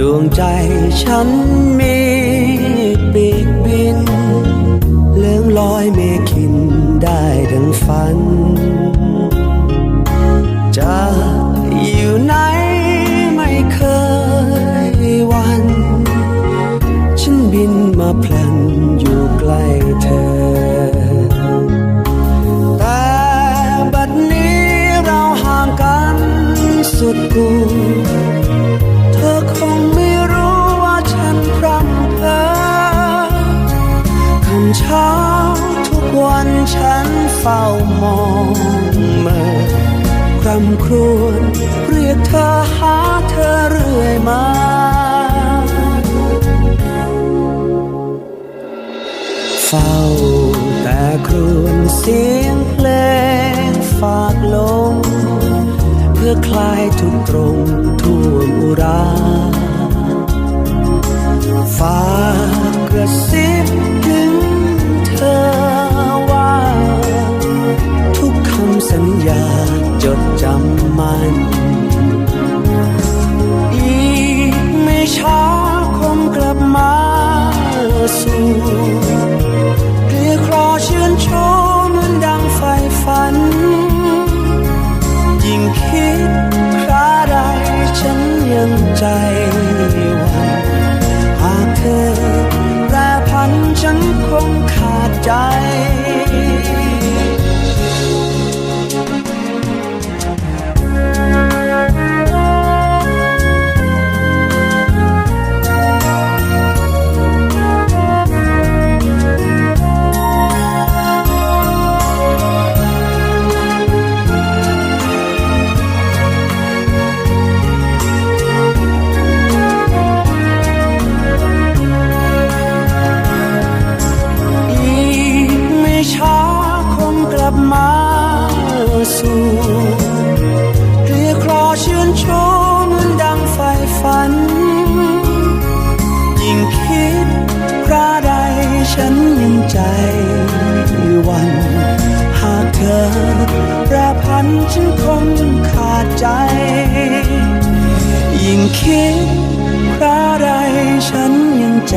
ดวงใจฉันมีปีกบิน เลื่องลอยเมฆินได้ดังฝัน จะอยู่ไหนไม่เคยวัน ฉันบินมาพลันอยู่ใกล้เธอ เช้าทุกวันฉันเฝ้ามองเมื่อคร่ำครวญเรียกเธอหาเธอเรื่อยมาเฝ้าแต่ครวญเสียงเพลงฝากลมเพื่อคลายทุกตรงทั่วอุราฝา จดจำมัน อีกไม่ช้าคงกลับมาสู่เรียกรอเชื่นชมเหมือนดังไฟฝัน ยิ่งคิดคราใดฉันยังใจ ฉันยังใจวัน หากเธอแปรพันฉันคงขาดใจ ยิ่งคิดพราใดฉันยังใจ